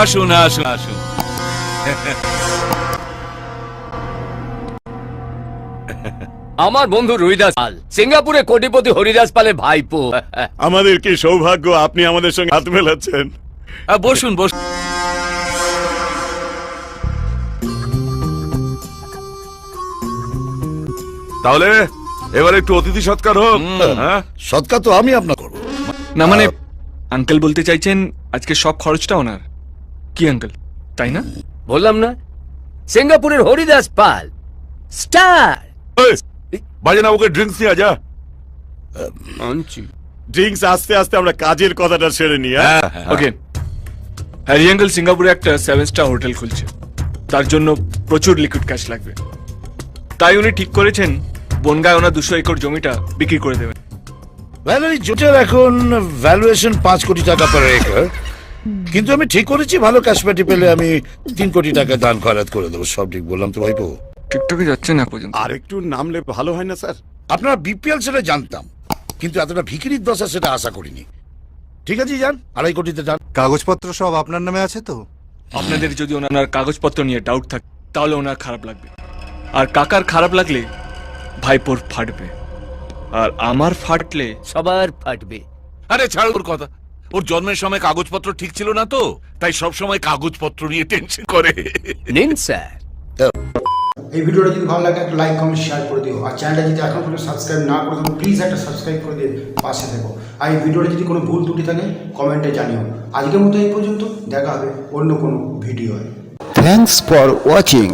আসুন আসুন আসুন। আমার বন্ধু রুইদাস পাল সিঙ্গাপুরে কোটিপতি হরিদাস পালের ভাইপো। আমাদের কি সৌভাগ্য আপনি আমাদের সঙ্গে হাত মেলাচ্ছেন? বসুন বসুন। তাহলে এবার একটু অতিথি সৎকার হোক হ্যাঁ? সৎকার তো আমি আপনার করব। না মানে আঙ্কেল বলতে চাইছেন আজকে সব খরচটা ওনার। কি আঙ্কেল তাই না? বললাম না সিঙ্গাপুরের হরিদাস পাল স্টার। এই, বাজে না ওকে ড্রিঙ্কস নিয়ে যা। ড্রিঙ্কস আস্তে আস্তে আমরা কাজের কথাটা সেরে নিই হ্যাঁ? ওকে হ্যারি আঙ্কেল সিঙ্গাপুরে একটা সেভেন স্টার হোটেল খুলছে। তার জন্য প্রচুর লিকুইড ক্যাশ লাগবে। তাই উনি ঠিক করেছেন বনগায় ওনার দুশো একর জমিটা বিক্রি করে দেবেন। ভ্যালি জোটের এখন ভ্যালুয়েশন পাঁচ কোটি টাকা পার একর কিন্তু আমি ঠিক করেছি ভালো ক্যাশপ্যাটি পেলে আমি তিন কোটি টাকা দান খরাত করে দেবো সব ঠিক বললাম তো ভাইপো টিকটকে যাচ্ছে না পর্যন্ত। আর একটু নামলে ভালো হয় না স্যার? আপনারা বিপিএল সেটা জানতাম কিন্তু এতটা ভিকিরির দশা সেটা আশা করিনি। ঠিক আছে যান আড়াই কোটিতে যান কাগজপত্র সব আপনার নামে আছে তো? আপনাদের যদি ওনার কাগজপত্র নিয়ে ডাউট থাকে তাহলে ওনার খারাপ লাগবে। আর কাকার খারাপ লাগলে ভাইপোর ফাটবে। আর আমার ফাটলে সবার ফাটবে। আরে ছাড় ওর কথা। ওর জন্মের সময় কাগজপত্র ঠিক ছিল না তো তাই সব সময় কাগজপত্র নিয়ে টেনশন করে। নিন স্যার। এই ভিডিওটা যদি ভালো লাগে একটা লাইক কমেন্ট শেয়ার করে দিও। আর চ্যানেলটা যদি এখন পর্যন্ত সাবস্ক্রাইব না করে থাকো প্লিজ একটা সাবস্ক্রাইব করে দিয়ে পাশে থেকো। আর এই ভিডিওটা যদি কোনো ভুল ত্রুটি থাকে কমেন্টে জানিও। আজকের মতো এই পর্যন্ত দেখা হবে অন্য কোনো ভিডিওয়। Thanks for watching